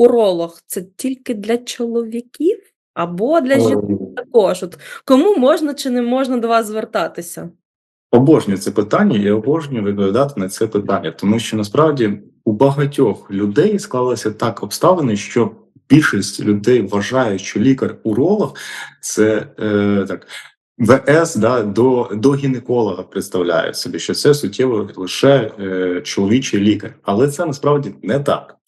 уролог це тільки для чоловіків або для жінок також? От кому можна чи не можна до вас звертатися? Обожнюю це питання і обожнюю відповідати на це питання, тому що насправді у багатьох людей склалися так обставини, що більшість людей вважає, що лікар-уролог це е, так. ВС да, до, до гінеколога представляє собі, що це суттєво лише е, чоловічий лікар, але це насправді не так.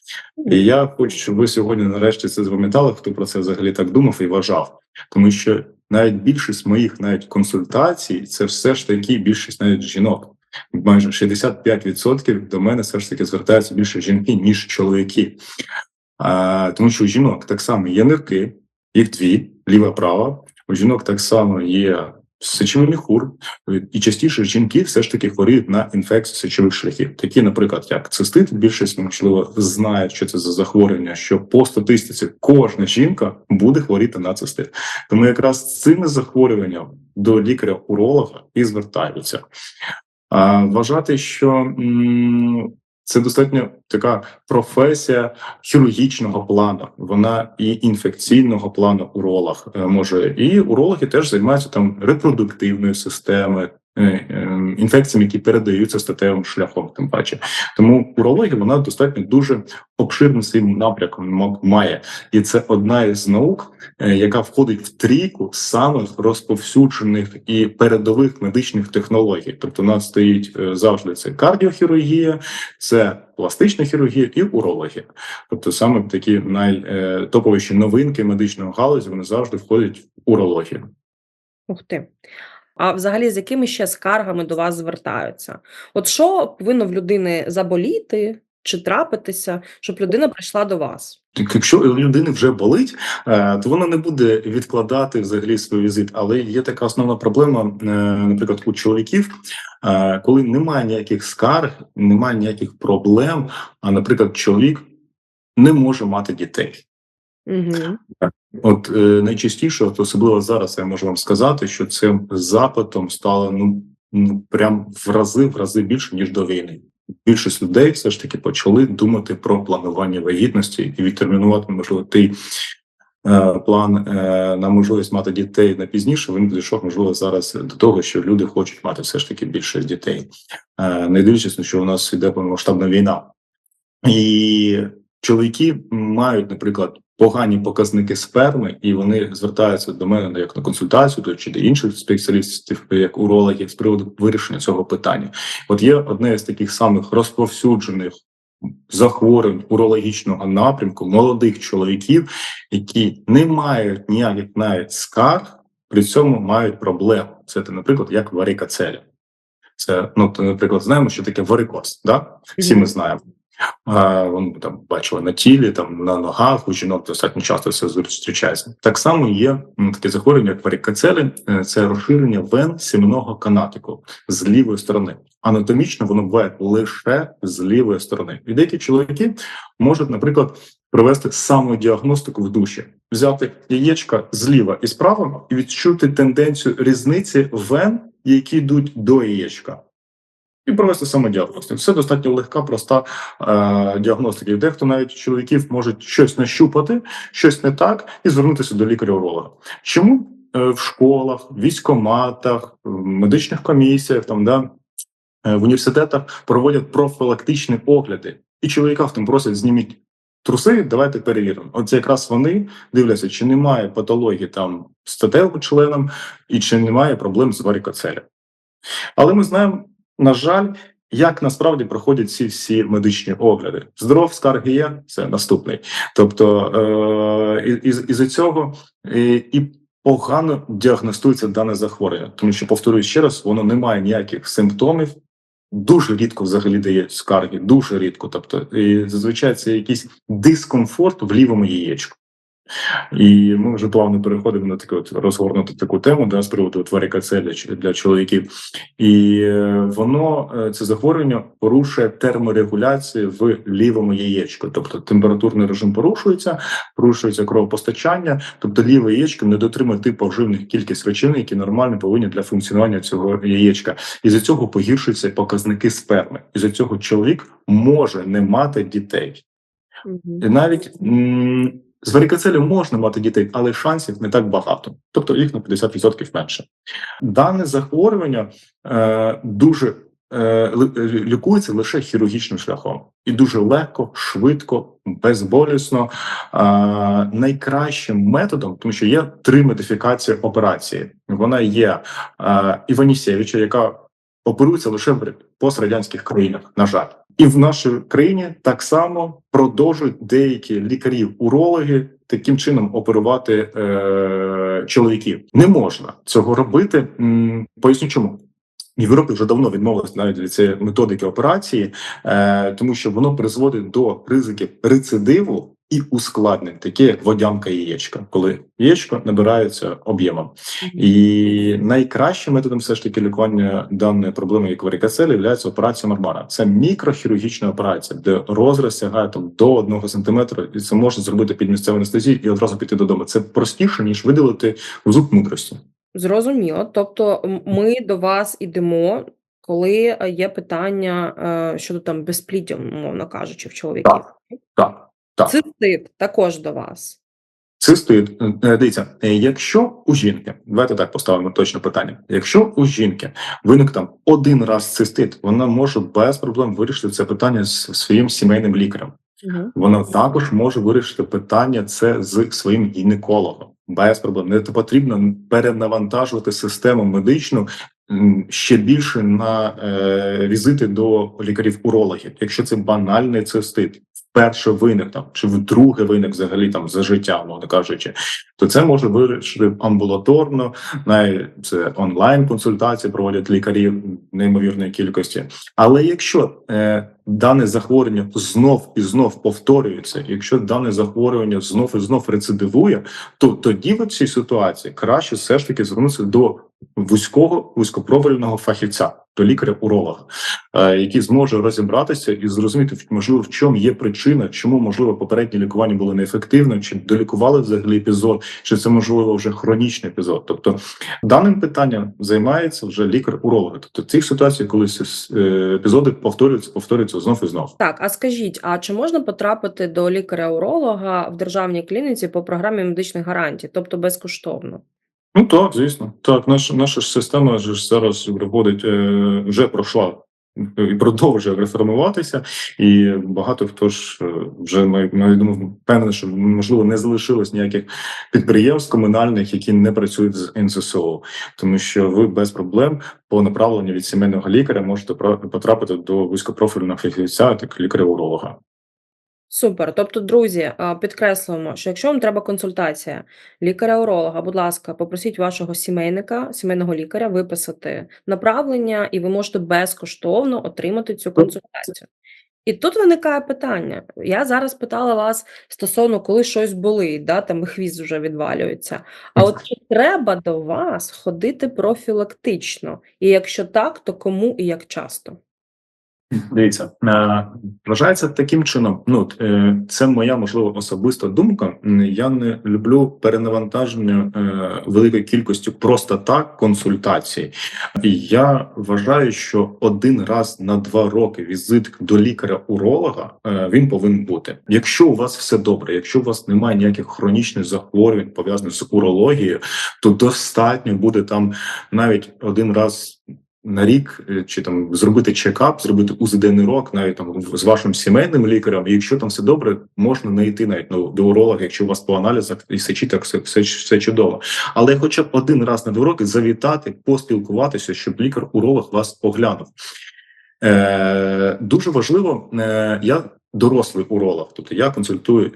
І я хочу, щоб ви сьогодні нарешті це запам'ятали, хто про це взагалі так думав і вважав. Тому що навіть більшість моїх навіть консультацій це все ж таки більшість навіть жінок. Майже 65% до мене все ж таки звертаються більше жінки, ніж чоловіки. А, тому що у жінок так само є нирки, їх дві, ліва права. У жінок так само є сечовий міхур, і частіше жінки все ж таки хворіють на інфекцію сечових шляхів, такі, наприклад, як цистит. Більшість можливо знає, що це за захворювання. Що по статистиці кожна жінка буде хворіти на цистит. Тому якраз цими захворюванням до лікаря-уролога і звертаються. А, вважати, що м, це достатньо така професія хірургічного плану. Вона і інфекційного плану уролог е, може. І урологи теж займаються там репродуктивною системою, е, е, які передаються статевим шляхом. Тим паче, тому урологія вона достатньо дуже обширним своїм напрямком має, і це одна із наук, е, яка входить в трійку самих розповсюджених і передових медичних технологій. Тобто, у нас стоїть завжди це кардіохірургія, це пластична хірургія і урологія. Тобто, саме такі найтоповіші новинки медичної галузі вони завжди входять в урологію. Ух ти. А взагалі з якими ще скаргами до вас звертаються? От що повинно в людини заболіти чи трапитися, щоб людина прийшла до вас? Якщо у людини вже болить, е, то вона не буде відкладати взагалі свій візит. Але є така основна проблема, е, наприклад, у чоловіків, е, коли немає ніяких скарг, немає ніяких проблем. А, наприклад, чоловік не може мати дітей. Угу. От е, найчастіше, от особливо зараз, я можу вам сказати, що цим запитом стало ну, ну прям в рази в рази більше ніж до війни. Більшість людей все ж таки почали думати про планування вагітності і відтермінувати можливо той е, план е, на можливість мати дітей на пізніше. Він дійшов можливо зараз до того, що люди хочуть мати все ж таки більше дітей, е, не дивлячись що у нас іде повномасштабна війна, і чоловіки мають, наприклад, погані показники сперми, і вони звертаються до мене як на консультацію, чи до інших спеціалістів, як урологів, з приводу вирішення цього питання. От є одне з таких самих розповсюджених захворювань урологічного напрямку молодих чоловіків, які не мають ніяких навіть скарг, при цьому мають проблему. Це, наприклад, як варикоцеля. Це, ну, то, наприклад, знаємо, що таке варикоз, да? Всі ми знаємо. Вони там бачили на тілі, там на ногах у жінок достатньо часто це зустрічається. Так само є таке захворювання, як варикоцелі, Е, це розширення вен сімейного канатику з лівої сторони. Анатомічно воно буває лише з лівої сторони. І деякі чоловіки можуть, наприклад, провести самодіагностику в душі, взяти яєчка зліва і справа і відчути тенденцію різниці вен, які йдуть до яєчка. І провести самодіагностику. Це достатньо легка, проста е, діагностика. І дехто навіть чоловіків можуть щось нащупати, щось не так, і звернутися до лікаря-уролога. Чому е, в школах, військоматах, в медичних комісіях, там да е, в університетах проводять профілактичні огляди, і чоловіка в тому просять зніміть труси, давайте перевіримо. Оце якраз вони дивляться, чи немає патології там статевим членом, і чи немає проблем з варикоцелем. Але ми знаємо, на жаль, як насправді проходять ці всі медичні огляди. Здоров, скарги є, це наступний. Тобто е, із, із цього і, і погано діагностується дане захворювання, тому що повторюю ще раз, воно не має ніяких симптомів. Дуже рідко взагалі дає скарги, дуже рідко. Тобто, і зазвичай це якийсь дискомфорт в лівому яєчку. І ми вже плавно переходимо на таку от розгорнуту таку тему да, з приводу варикоцелі для, для чоловіків, і е, воно е, це захворювання порушує терморегуляцію в лівому яєчку, тобто температурний режим порушується, порушується кровопостачання, тобто ліве яєчко не дотримує типу поживних кількість речовин, які нормально повинні для функціонування цього яєчка. І за цього погіршуються показники сперми. І за цього чоловік може не мати дітей. І навіть з варікоцелем можна мати дітей, але шансів не так багато, тобто їх на 50% менше. Дане захворювання е, дуже е, е, лікується лише хірургічним шляхом, і дуже легко, швидко, безболісно. Е, найкращим методом, тому що є три модифікації операції. Вона є е, Іванісєвича, яка оперується лише в пострадянських країнах, на жаль. І в нашій країні так само продовжують деякі лікарі-урологи таким чином оперувати е, чоловіків. Не можна цього робити. Поясню чому. Європі вже давно відмовились навіть від цієї методики операції, е, тому що воно призводить до ризиків рецидиву і ускладнень, такі як водянка яєчка, коли яєчко набирається об'ємом. І найкращим методом все ж таки лікування даної проблеми, як варикоцелі, є операція Мармара. Це мікрохірургічна операція, де розріз сягає там до одного сантиметра, і це можна зробити під місцевою анестезією і одразу піти додому. Це простіше ніж видалити зуб мудрості. Зрозуміло. Тобто, ми до вас ідемо, коли е, є питання е, щодо там безпліддя, умовно кажучи, в чоловіків. Так. Так, так. Цистит також до вас. Цистит, е, дивіться, е, якщо у жінки, давайте так поставимо точне питання. Якщо у жінки виник там один раз цистит, вона може без проблем вирішити це питання з своїм сімейним лікарем. Угу. Вона також може вирішити питання це з своїм гінекологом. Без проблем не потрібно перенавантажувати систему медичну ще більше на е, візити до лікарів-урологів. Якщо це банальний цистит, вперше виник там чи вдруге виник взагалі там за життя, мовно кажучи, то це може вирішити амбулаторно, навіть це онлайн консультації проводять лікарі неймовірної кількості. Але якщо е, дане захворювання знов і знов повторюється, якщо дане захворювання знов і знов рецидивує, то тоді в цій ситуації краще все ж таки звернутися до вузького вузькопрофільного фахівця, до лікаря-уролога, е, який зможе розібратися і зрозуміти, можливо, в чому є причина, чому можливо попереднє лікування було неефективним, чи долікували взагалі епізод, чи це можливо вже хронічний епізод. Тобто даним питанням займається вже лікар-уролог. Тобто цих ситуацій, коли е, епізоди повторюються, повторюються знов і знов. Так, а скажіть, а чи можна потрапити до лікаря-уролога в державній клініці по програмі медичних гарантій, тобто безкоштовно? Ну так, звісно. Так, наша наша ж система ж зараз виходить, е, вже пройшла і продовжує реформуватися, і багато хто ж е, вже ми, ми думаю, впевнений, що можливо не залишилось ніяких підприємств комунальних, які не працюють з НССО, тому що ви без проблем по направленню від сімейного лікаря можете потрапити до вузькопрофільного фахівця, так лікаря-уролога. Супер. Тобто, друзі, а, підкреслюємо, що якщо вам треба консультація лікаря-уролога, будь ласка, попросіть вашого сімейника, сімейного лікаря виписати направлення, і ви можете безкоштовно отримати цю консультацію. І тут виникає питання. Я зараз питала вас стосовно, коли щось болить, да, там хвіст вже відвалюється. А от чи треба до вас ходити профілактично? І якщо так, то кому і як часто? Дивіться, е, вважається таким чином. Ну е, це моя можливо особиста думка. Я не люблю перенавантаження е, великої кількості просто так консультацій. Я вважаю, що один раз на два роки візит до лікаря-уролога він повинен бути. Якщо у вас все добре, якщо у вас немає ніяких хронічних захворювань пов'язаних з урологією, то достатньо буде там навіть один раз на рік е, чи там зробити чекап, зробити УЗД рок, навіть там з вашим сімейним лікарем. І якщо там все добре, можна не йти навіть ну, до уролога, якщо у вас по аналізах і сечі, так все, все, все чудово. Але хоча б один раз на два роки завітати, поспілкуватися, щоб лікар-уролог вас оглянув. Е, дуже важливо, е, я дорослий уролог, тобто я консультую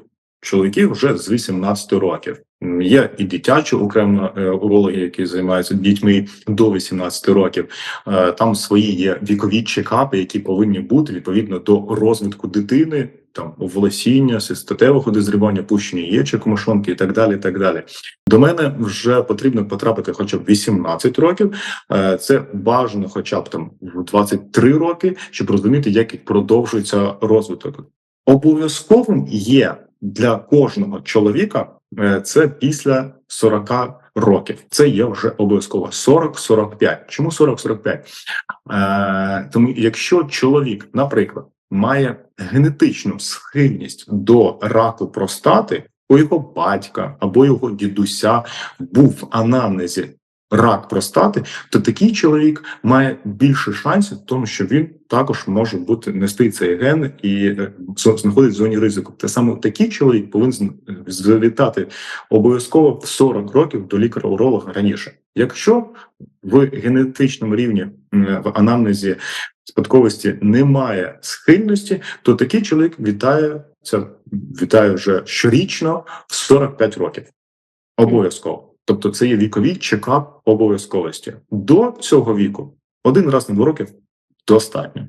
чоловіків вже з 18 років. Є і дитячі окремо е, урологи, які займаються дітьми до 18 років. Е, Там свої є вікові чекапи, які повинні бути відповідно до розвитку дитини, там волосіння, статевого дозрівання, пущення яєчок, мошонки і так далі. так далі. До мене вже потрібно потрапити хоча б 18 років. Е, Це бажано, хоча б там в 23 роки, щоб розуміти, як продовжується розвиток. Обов'язковим є для кожного чоловіка е, це після 40 років. Це є вже обов'язково 40-45. Чому 40-45? Е, тому якщо чоловік, наприклад, має генетичну схильність до раку простати, у його батька або його дідуся був в анамнезі рак простати, то такий чоловік має більше шансів, тому що він також може бути нести цей ген і е, знаходить в зоні ризику. Те саме такий чоловік повинен завітати обов'язково в 40 років до лікаря-уролога раніше. Якщо в генетичному рівні в анамнезі спадковості немає схильності, то такий чоловік вітається, вітає вже щорічно в 45 років. Обов'язково. Тобто це є вікові чекап обов'язковості. До цього віку один раз на два роки достатньо.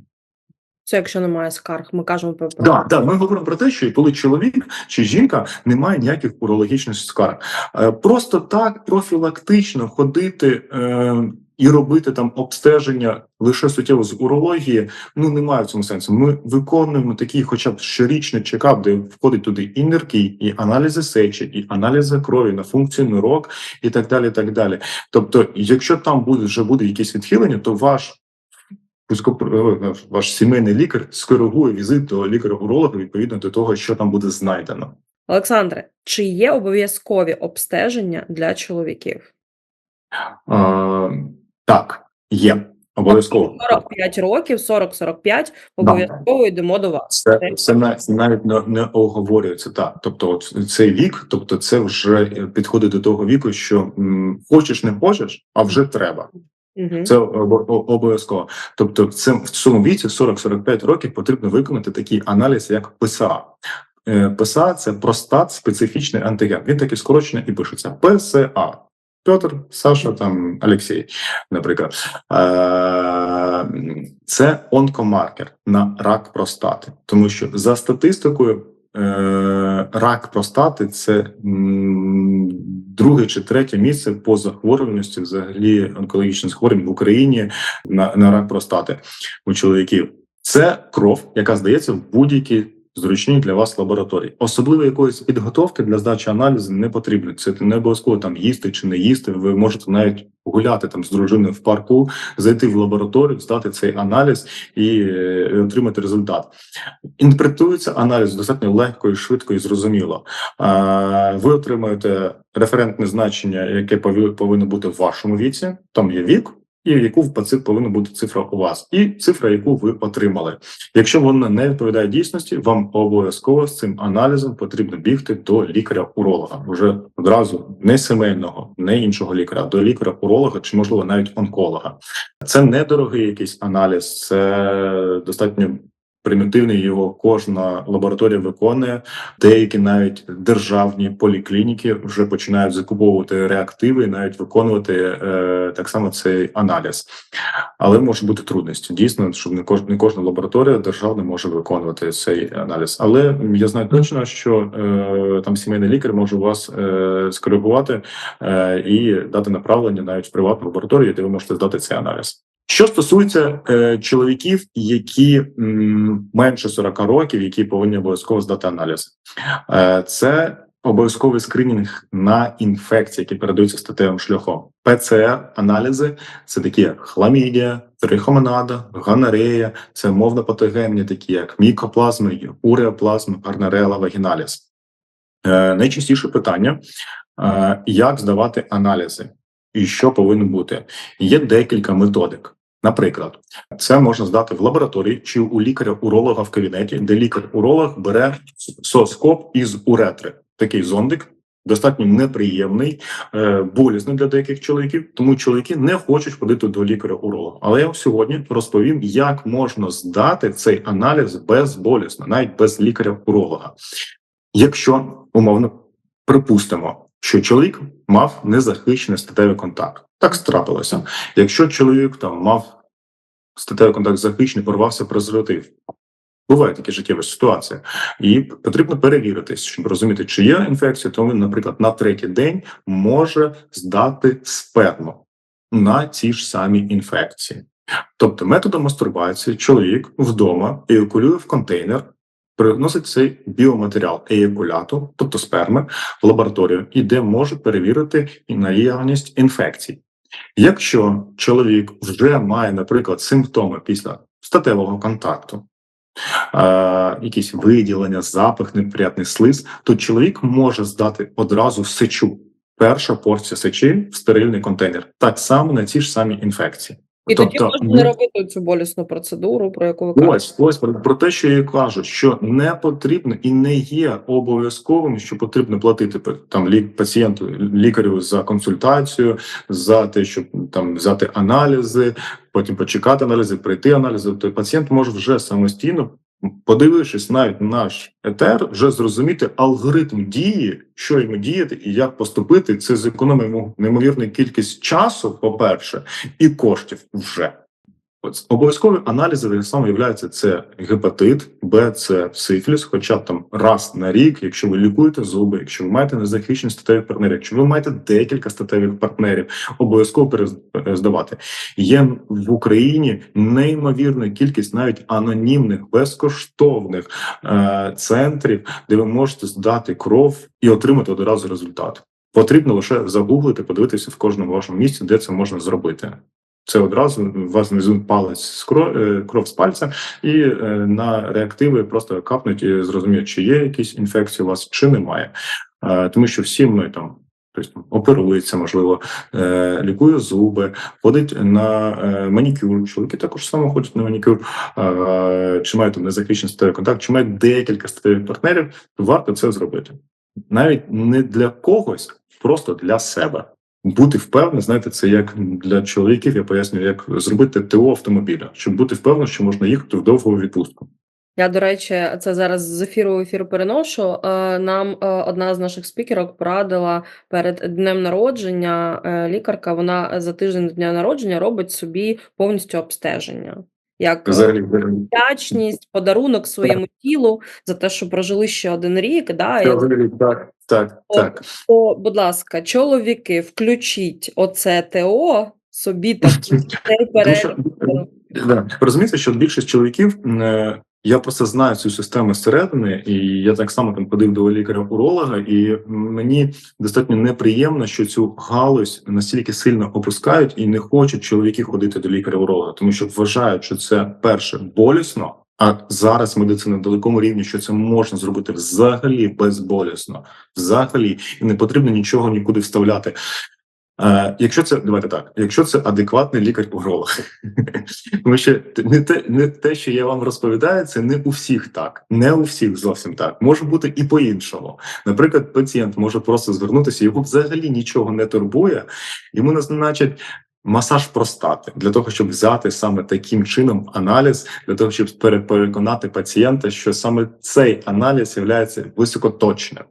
Це якщо немає скарг, ми кажемо про Да, да, ми говоримо про те, що коли чоловік чи жінка не має ніяких урологічних скарг, Е, просто так профілактично ходити е, і робити там обстеження лише суттєво з урології. Ну немає в цьому сенсу. Ми виконуємо такий, хоча б щорічний чекап, де входить туди і нирки, і аналізи сечі, і аналізи крові на функцію нирок, і так далі. так далі. Тобто, якщо там буде вже буде якісь відхилення, то ваш е, ваш сімейний лікар скоригує візит до лікаря-уролога відповідно до того, що там буде знайдено. Олександре, чи є обов'язкові обстеження для чоловіків? А, так, є обов'язково. 45 років, 40-45, обов'язково йдемо до вас. Це, це навіть, навіть не, не оговорюється так. Тобто, от цей вік, тобто, це вже підходить до того віку, що м, хочеш, не хочеш, а вже треба. Угу. Це обо- обов'язково. Тобто, цьому в цьому віці 40-45 років потрібно виконати такий аналіз, як ПСА. Е, ПСА це простат специфічний антиген. Він таки скорочено і пишеться ПСА. Петр, Саша, там Олексій, наприклад. Е, Це онкомаркер на рак простати, тому що за статистикою. е, Рак простати це друге чи третє місце по захворюваності взагалі онкологічних захворювань в Україні на, на рак простати у чоловіків. Це кров, яка здається в будь-якій зручній для вас лабораторії. Особливо якоїсь підготовки для здачі аналізу не потрібно. Це не обов'язково там їсти чи не їсти. Ви можете навіть гуляти там з дружиною в парку, зайти в лабораторію, здати цей аналіз і е, отримати результат. Інтерпретується аналіз достатньо легко і швидко і зрозуміло. Ви отримуєте референтне значення, яке повинно бути в вашому віці. Там є вік. І яку в принципі, повинна бути цифра у вас, і цифра, яку ви отримали. Якщо вона не відповідає дійсності, вам обов'язково з цим аналізом потрібно бігти до лікаря-уролога. Вже одразу не сімейного, не іншого лікаря, до лікаря-уролога чи можливо навіть онколога. Це недорогий якийсь аналіз, це достатньо примітивний. Його кожна лабораторія виконує. Деякі навіть державні поліклініки вже починають закуповувати реактиви і навіть виконувати е, так само цей аналіз. Але може бути трудності. Дійсно, щоб не кожна не кожна лабораторія державна може виконувати цей аналіз. Але я знаю точно, що е, там сімейний лікар може вас е, скоригувати е, і дати направлення навіть в приватну лабораторію, де ви можете здати цей аналіз. Що стосується е, чоловіків, які м, менше 40 років, які повинні обов'язково здати аналіз, е, це обов'язковий скринінг на інфекції, які передаються статевим шляхом. ПЦР-аналізи це такі як хламідія, трихомонада, гонорея, це мовно-патогенні, такі як мікоплазми, уреоплазми, арнарела, вагіналіз. Е, найчастіше питання: е, як здавати аналізи і що повинно бути? Є декілька методик. Наприклад, це можна здати в лабораторії чи у лікаря-уролога в кабінеті, де лікар-уролог бере соскоп із уретри. Такий зондик, достатньо неприємний, е, болісний для деяких чоловіків, тому чоловіки не хочуть ходити до лікаря-уролога. Але я сьогодні розповім, як можна здати цей аналіз безболісно, навіть без лікаря-уролога. Якщо умовно припустимо, що чоловік мав незахищений статевий контакт, так страпилося. Якщо чоловік там мав статевий контакт захищений, порвався презерватив. Буває такі життєві ситуації, і потрібно перевіритись, щоб розуміти, чи є інфекція, то він, наприклад, на третій день може здати сперму на ці ж самі інфекції. Тобто, методом мастурбації чоловік вдома еякулює в контейнер, приносить цей біоматеріал еякуляту, тобто сперми, в лабораторію, і де може перевірити наявність інфекцій. Якщо чоловік вже має, наприклад, симптоми після статевого контакту, е, якісь виділення, запах, неприятний слиз, то чоловік може здати одразу сечу. Перша порція сечі в стерильний контейнер, так само на ці ж самі інфекції. І тоді Тобто, можна не робити цю болісну процедуру, про яку ви кажете. Ось ось про, про те, що я кажу, що не потрібно і не є обов'язковим, що потрібно платити там лік пацієнту лікарю за консультацію, за те, щоб там взяти аналізи, потім почекати аналізи, прийти аналізи. То пацієнт може вже самостійно, подивившись навіть наш етер, вже зрозуміти алгоритм дії, що йому діяти і як поступити. Це зекономимо неймовірну кількість часу, по перше, і коштів вже. Обов'язкові аналізи так само являються це гепатит, Б, це сифіліс, хоча там раз на рік, якщо ви лікуєте зуби, якщо ви маєте незахищені статеві партнери, якщо ви маєте декілька статевих партнерів, обов'язково перездавати. Є в Україні неймовірна кількість навіть анонімних, безкоштовних е- центрів, де ви можете здати кров і отримати одразу результат. Потрібно лише загуглити, подивитися в кожному вашому місці, де це можна зробити. Це одразу у вас внизу палець е, кров з пальця, і е, на реактиви просто капнуть і зрозуміють, чи є якісь інфекції у вас, чи немає. Е, тому що всі ми там. Тобто оперується, можливо, лікує зуби, ходить на манікюр. Чоловіки також само ходять на манікюр, чи мають там незахищений статевий контакт, чи мають декілька статевих партнерів, то варто це зробити. Навіть не для когось, просто для себе. Бути впевненим, знаєте, це як для чоловіків, я пояснюю, як зробити ТО автомобіля, щоб бути впевненим, що можна їхати в довгу відпустку. Я, до речі, це зараз з ефіру в ефір переношу. Е, Нам е, одна з наших спікерок порадила перед днем народження е, лікарка. Вона за тиждень до дня народження робить собі повністю обстеження. Як е, вдячність, подарунок своєму тілу за те, що прожили ще один рік. Да, і Так, так, так, так. то, будь ласка, чоловіки, включіть оце ТО собі так цей що, да, розумієте, що більшість чоловіків е, я просто знаю цю систему зсередини, і я так само там ходив до лікаря-уролога, і мені достатньо неприємно, що цю галузь настільки сильно опускають і не хочуть чоловіки ходити до лікаря-уролога, тому що вважають, що це перше болісно. А зараз медицина на далекому рівні, що це можна зробити взагалі безболісно, взагалі, і не потрібно нічого нікуди вставляти. Якщо це давайте так, якщо це адекватний лікар-уролог, тому що не те, не те, що я вам розповідаю, це не у всіх так, не у всіх зовсім так. Може бути і по-іншому. Наприклад, пацієнт може просто звернутися, його взагалі нічого не турбує, йому назначать. Масаж простати для того, щоб взяти саме таким чином аналіз, для того, щоб переконати пацієнта, що саме цей аналіз є високоточним.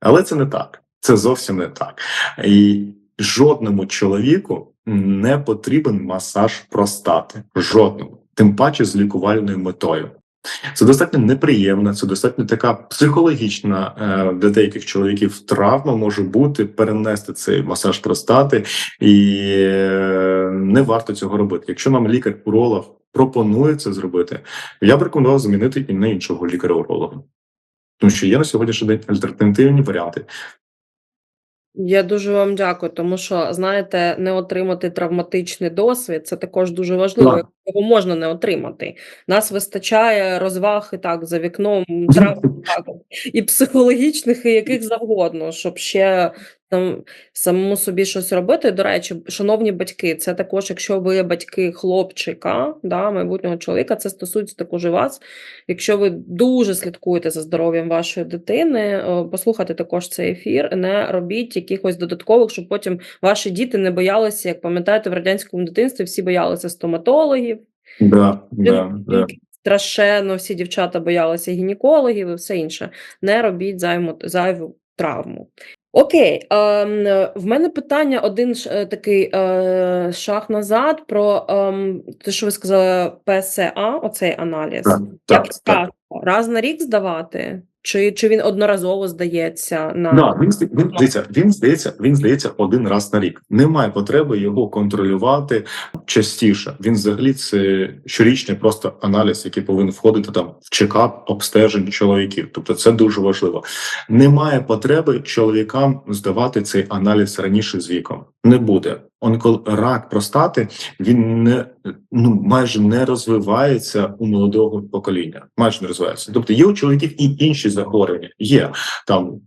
Але це не так. Це зовсім не так. І жодному чоловіку не потрібен масаж простати. Жодному, тим паче з лікувальною метою. Це достатньо неприємна, це достатньо така психологічна е, для деяких чоловіків травма може бути перенести цей масаж простати, і е, не варто цього робити. Якщо нам лікар-уролог пропонує це зробити, я б рекомендував замінити і на іншого лікаря-уролога. Тому що є на сьогоднішній день альтернативні варіанти. Я дуже вам дякую, тому що, знаєте, не отримати травматичний досвід це також дуже важливо. Да. Його можна не отримати. Нас вистачає розваг і так за вікном травм так, і психологічних, і яких завгодно, щоб ще там самому собі щось робити. До речі, шановні батьки, це також, якщо ви батьки хлопчика, да, майбутнього чоловіка, це стосується також і вас. Якщо ви дуже слідкуєте за здоров'ям вашої дитини, е, послухайте також цей ефір, не робіть якихось додаткових, щоб потім ваші діти не боялися, як пам'ятаєте, в радянському дитинстві всі боялися стоматологів, Да, да, да. страшенно всі дівчата боялися гінекологів і все інше. Не робіть займу, зайву травму. Окей, ем, в мене питання один е, такий е, шаг назад про ем, те, що ви сказали, ПСА, оцей аналіз. Так, так, так. Раз на рік здавати? Чи, чи він одноразово здається на Да, він, він, здається, він здається, він здається один раз на рік. Немає потреби його контролювати частіше. Він взагалі це щорічний просто аналіз, який повинен входити там в чекап обстежень чоловіків. Тобто це дуже важливо. Немає потреби чоловікам здавати цей аналіз раніше з віком. Не буде. Онкол рак простати він не ну майже не розвивається у молодого покоління. Майже не розвивається. Тобто є у чоловіків і інші захворювання. Є там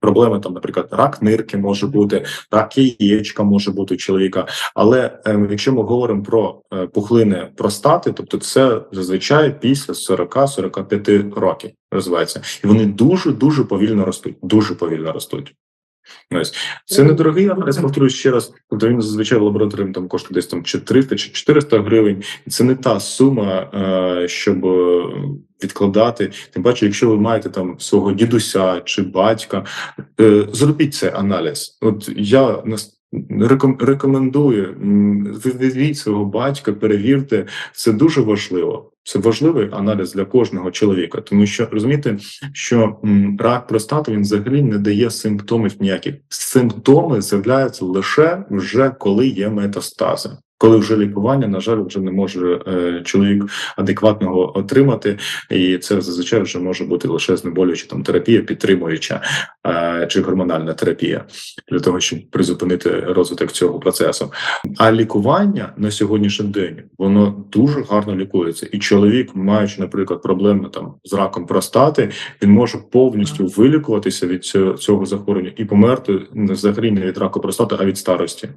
проблеми, там, наприклад, рак нирки може бути, рак яєчка може бути у чоловіка. Але е, якщо ми говоримо про е, пухлини простати, тобто це зазвичай після 40-45 років розвивається, і вони дуже дуже повільно ростуть. Дуже повільно ростуть. Ось це недорогий аналіз, повторюю ще раз. Тобто він зазвичай в лабораторії там коштує десь там чи 300 чи 400 гривень. Це не та сума, е, щоб е, відкладати. Тим паче, якщо ви маєте там свого дідуся чи батька, е, зробіть цей аналіз. От я. Реком- Рекомендую візьміть свого батька, перевірте. Це дуже важливо. Це важливий аналіз для кожного чоловіка, тому що розумієте, що рак простати він взагалі не дає симптомів ніяких. Симптоми з'являються лише вже коли є метастази. Коли вже лікування, на жаль, вже не може е, чоловік адекватного отримати, і це зазвичай вже може бути лише знеболююча там терапія, підтримуюча е, чи гормональна терапія для того, щоб призупинити розвиток цього процесу. А лікування на сьогоднішній день воно дуже гарно лікується, і чоловік, маючи, наприклад, проблеми там з раком простати, він може повністю вилікуватися від цього, цього захворювання і померти не взагалі не від раку простати, а від старості.